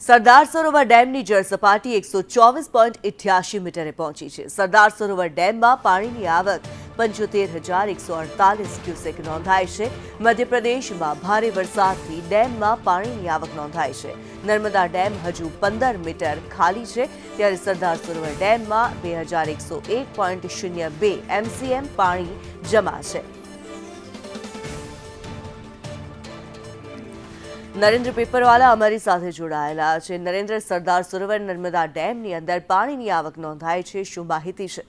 સરદાર સરોવર ડેમની જળ સપાટી એકસો ચોવીસ પોઈન્ટ ઇઠ્યાસી મીટરે પહોંચી છે. સરદાર સરોવર ડેમમાં પાણીની આવક પંચોતેર હજાર એકસો અડતાલીસ ક્યુસેક નોંધાય છે. મધ્યપ્રદેશમાં ભારે વરસાદથી ડેમમાં પાણીની આવક નોંધાય છે. નર્મદા ડેમ હજુ પંદર મીટર ખાલી છે. ત્યારે સરદાર સરોવર ડેમમાં બે હજાર એકસો એક પોઈન્ટ શૂન્ય બે એમસીએમ પાણી જમા છે. નરેન્દ્ર પેપરવાલા અમારી સાથે જોડાયેલા છે. નરેન્દ્ર, સરદાર સરોવર નર્મદા ડેમની અંદર પાણીની આવક નોંધાય છે. શું માહિતી છે?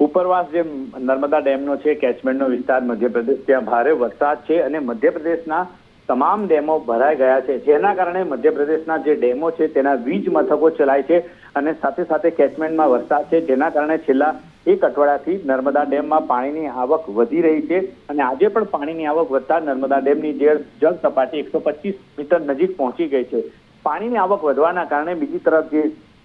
ઉપરવાસ જે નર્મદા ડેમનો છે, કેચમેન્ટનો વિસ્તાર મધ્યપ્રદેશ, ત્યાં ભારે વરસાદ છે અને મધ્યપ્રદેશના તમામ ડેમો ભરાઈ ગયા છે. જેના કારણે મધ્યપ્રદેશના જે ડેમો છે, તેના વીજ મથકો ચલાય છે અને સાથે સાથે કેચમેન્ટમાં વરસાદ છે. જેના કારણે છેલ્લા એક અઠવાડિયાથી નર્મદા ડેમમાં પાણીની આવક વધી રહી છે અને આજે પણ પાણીની આવક વધતા નર્મદા ડેમની જે જળ સપાટી એકસો પચીસ મીટર નજીક પહોંચી ગઈ છે. પાણીની આવક વધવાના કારણે બીજી તરફ જે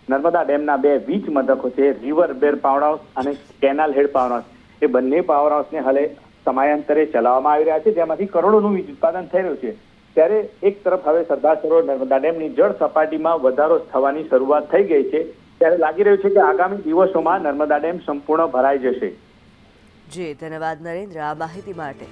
નર્મદા ડેમના બે વીજ મથકો છે, રિવર બેર પાવર હાઉસ અને કેનાલ હેડ પાવર હાઉસ એ બંને પાવર હાઉસને હાલે સમયાંતરે ચલાવવામાં આવી રહ્યા છે. જેમાંથી કરોડોનું વીજ ઉત્પાદન થઈ રહ્યું છે. ત્યારે એક તરફ હવે સરદાર સરોવર નર્મદા ડેમની જળ સપાટીમાં વધારો થવાની શરૂઆત થઈ ગઈ છે. ત્યારે લાગી રહ્યું છે કે આગામી દિવસોમાં નર્મદા ડેમ સંપૂર્ણ ભરાઈ જશે. જી, ધન્યવાદ નરેન્દ્ર. આ માહિતી માટે